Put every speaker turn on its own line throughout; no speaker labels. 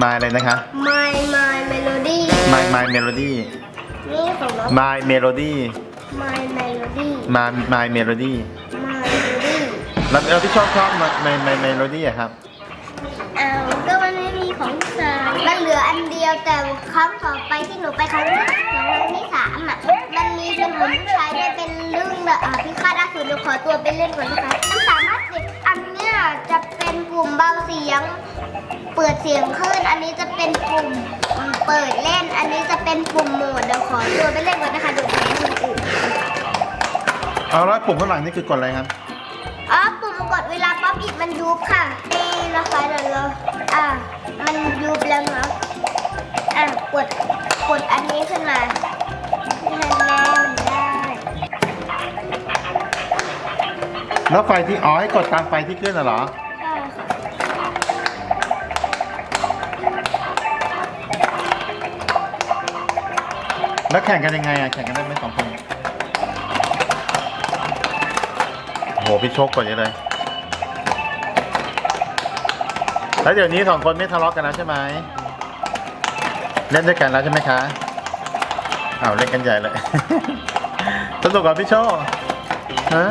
My อะไรนะคะ
My My Melody
My My Melody
นี่ของน้อง
My Melody
My Melody
My My Melody
My Melody
แล้วแล้วที่ชอบชอบ My My My Melody อะครับ
อ้าวก็มันไม่มีของสามมันเหลืออันเดียวแต่ครั้งต่อไปที่หนูไปครั้งที่ครั้งที่สามอะมันมีเป็นผมผู้ชายด้วยเป็นเรื่องแบบอ่าพิฆาตอสูรหนูขอตัวไปเล่นก่อนนะคะมันสามารถเด็กอันเนี้ยจะเป็นปุ่มเบาเสียงเปิดเสียงขึ้น อันนี้จะเป็นปุ่มเปิดเล่น อันนี้จะเป็นปุ่มโหมด เดี๋ยวขอตัวไปเล่นก่อนนะคะเดี๋ยวไปให้คนอื่น
เอาแล้วปุ่มข้างหลังนี่คือกดอะไรครับ
อ๋อ ปุ่มกดเวลาป๊อปอิดมันยุบค่ะนี่นะคะเดี๋ยวเราอะมันยุบแล้วเนาะ อะกด กดอันนี้ขึ้นมาให้มันแน่มันได้
แล้วไฟที่อ๋อให้กดตามไฟที่ขึ้นน่ะเหรอ แล้วแข่งกันยังไงอะแข่งกันได้ไหมสองคนโอ้โหพี่โชคกดเยอะเลย แล้วเดี๋ยวนี้สองคนไม่ทะเลาะกันแล้วใช่ไหมเล่นด้วยกันแล้วใช่ไหมคะอ้าวเล่นกันใหญ่เลย สนุกกับพี่โชคฮะ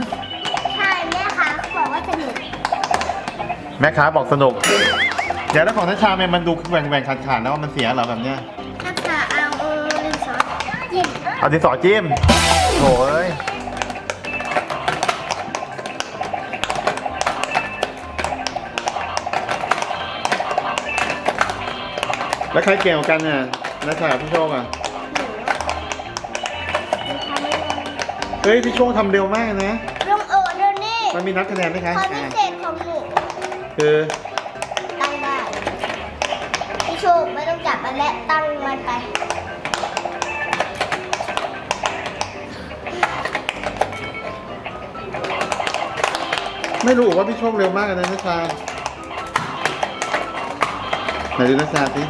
ใช่แม่คะเขาบอกว่าสนุก
แม่ค้าบอกสนุก เดี๋ยวแล้วของนัชชาเนี่ยมันดูแหว่งแหว่งขาดขาดๆแล้วมันเสียเหรอแบบเนี้ย
อสยิ้ม
เอาดินสอจิ้มโถ่เอ้ยแล้วใครเก่งกว่ากันเนี่ยนัชชากับพี่โชคอะ เฮ้ยพี่โชคทำเร็วมากนะ
ลุงโอเดี๋ยวนี้
มันมีนับคะแนนไหมคะ
ความพิ
อ่า
เศษของหนู
คือ
ตั้งได้พี่โชคไม่ต้องจับมันและตั้งมันไป
ไม่รู้ว่าพี่โชคเร็วมากเลยนะนัชาไหนดูนะชาสิ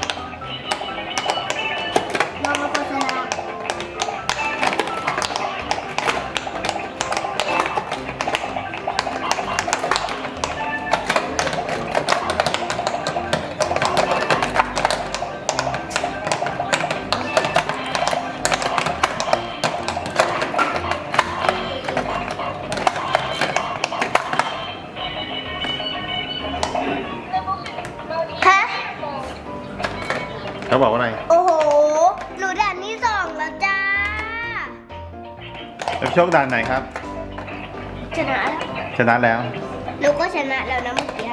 ฮะ
เขาบอกว่าอะไร
โอ้โหหนูด่านที่สองแล้วจ้า
แล้วพี่โชคด่านไหนครับ
ชนะแล้ว
ชนะแล้ว
หนูก็ชนะแล้วนะเมื่อกี้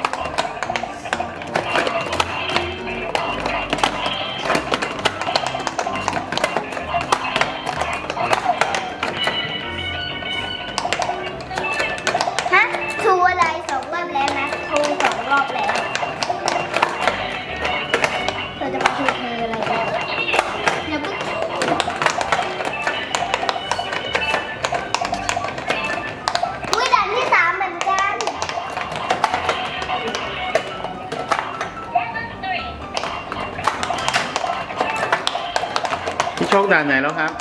โชคด่านไหนแล้วครับ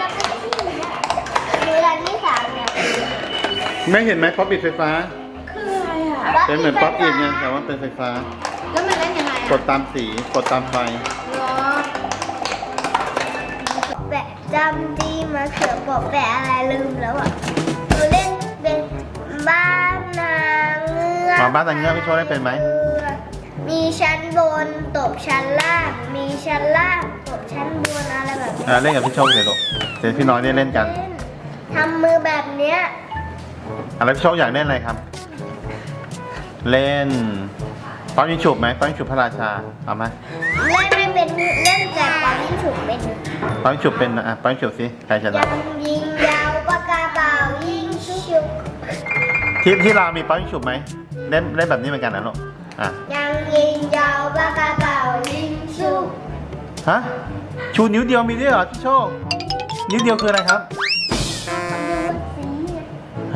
จะเป็นที่เนี่ยดูด่านที่สามเนี่ย
ไม่เห็นไหมป๊อปอิดไฟฟ้า
คืออะไรอะ
เป็นเหมือนป๊อปอิดไงแต่ว่าเป็นไฟฟ้า
แล้วมันเล่นยังไง
ก
อะ
ดตามสีกดตามไฟ
เหรอ
แปะจำดีมาเขือบอกแปะอะไรลืมแล้วอะหนูเล่นเป็นบ้านนางเงือก
อ๋อบ้านนางเงือกพี่โชคเล่นเป็นไหม
มีชั้นบนตบชั้นล่าง มีชั้นล่าง ตบชั้นบนอะไรแบบนี้
อ่าเล่นกับพี่โชคเดี๋ยวลูกเดี๋ยวพี่น้อยเนี่ยเล่นกัน
เล่นทำมือแบบเนี้ย
อะแล้วพี่โชคอยากเล่นอะไรครับ เล่นป้อนยิงฉุบไหมป้อนยิงฉุบพระราชาเอาไหม
เล่นไม่เป็นเล่นแต่ความยิ่งฉุกเป็น
ป้อนยิงฉุบเป็นอะป้อนยิงฉุบสิใครชนะ
ยังยิงยาวปากกาเป่ายิงฉุก
ที่ที่เราวมีป้อนยิงฉุบไหมเล่นเล่นแบบนี้เหมือนกันนะลูกอะ
ยังยิงยาวปากกาเป่ายิงฉุก
ฮะชูนิ้วเดียวมีด้วยเหรอพี่โชค นิ้วเดียวคืออะไรครับ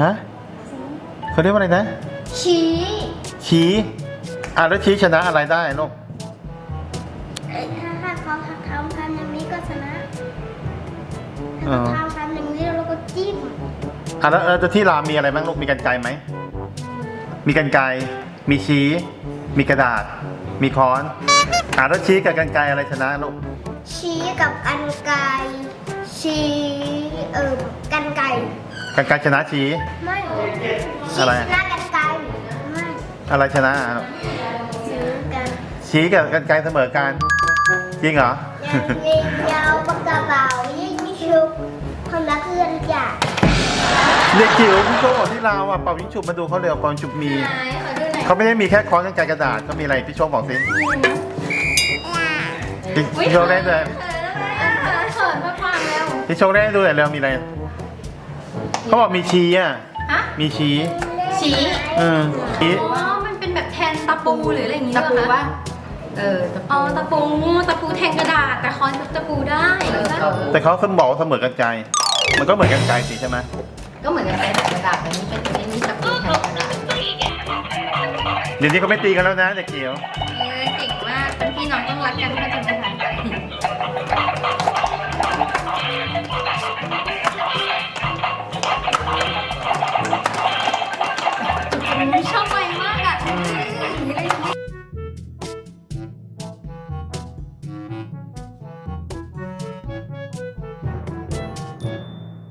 ฮะเขาเรียกว่าอะไรนะ
ชี้
ชี้อะแล้วชี้ชนะอะไรได้ลูก
ถ้าถ้าเขาทำทำอย่างนี้ก็ชนะ
อ๋อ
ถ้าเขาทำอย่างนี้เราก็จิ้ม
อะแล้วเออที่รามมีอะไรบ้างลูกมีกันไกรไหมมีกันไกรมีชี้ มีกระดาษ มีค้อนอ่าแล้วชี้กับกันไกรอะไรชนะลูก
ชี้กับกันไกรชี้เออกันไกร
กันไกรชนะชี้
ไม่ชี้
อะไร
ชนะกันไกรไม่
อะไรชนะอะ
ซื้อกัน
ชี้กับกันไกรเสมอกัน จริงเหรอ
ยังยิงยาวปากกระเป๋ายิงชุบคนละเคลื่อนจ้ะ
เด็กจิ๋วพี่โชว์บอกที่ลาวอะเป่ายิงฉุบมาดูเขาเร็วเป่ายิงฉุบมี
ไหนขอดูหน่อย
เขาไม่ได้มีแค่ค้อนกันไกรกระดาษเขามีอะไรพี่โชว์บอกสิพี่พี่โชว์ได้เลย
เขินแล้วนะเขินมากความแล้ว
พี่โชว์ได้ดูหน่อยเร็วมีอะไรเขาบอกมีชี้อะ
ฮะ
มีชี้
ชี้
อืมชี้
อ๋อมันเป็นแบบแทนตะปูหรืออะไรอย่างงี้
ตะปู
เหรอค
ว่าเออตะ
อ๋
ปู
อตะปูตะปูแทงกระดาษแต่คอนตะปูได้
เออ
ได้
เออ
แต่เขาเสมบอกว่าเสมอกันไกรมันก็เหมือนกันไกรสิใช่ไหม
ก็เหมือนกันใช้แต่กระดาษแต่นี่เป็นตัวนี้มีตะปูแทนกระดาษ
เดี๋ยวนี้เขาไม่ตีกันแล้วนะเด็กลียว
เออเก่งมากเป็นพี่น้องต้องรักกันถ้าจะไม่ทัน